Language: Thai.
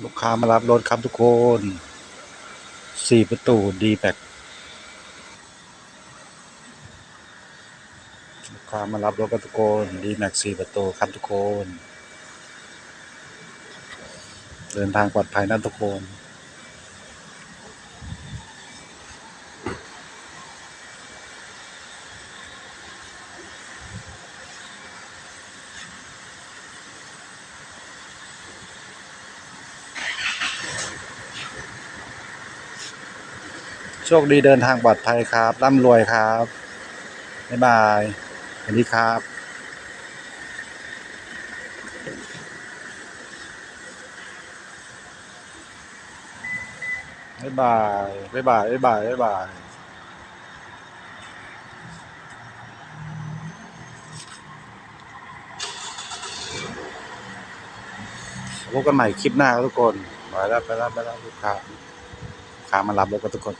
ลูกค้ามารับรถครับทุกคนสี่ประตูดีแบกลูกค้ามารับรถครับทุกคนดีแม็กสี่ประตูครับทุกคน เดินทางปลอดภัยนะทุกคน โชคดีเดินทางปลอดภัยครับร่ำรวยครับ บ๊ายบายสวัสดีครับบ๊ายบายบ๊ายบายบ๊ายบายบ๊ายบายพบกันใหม่คลิปหน้าครับทุกคน ไปแล้วไปแล้วไปแล้วลูกค้าลูกค้ามารับรถกันทุกคน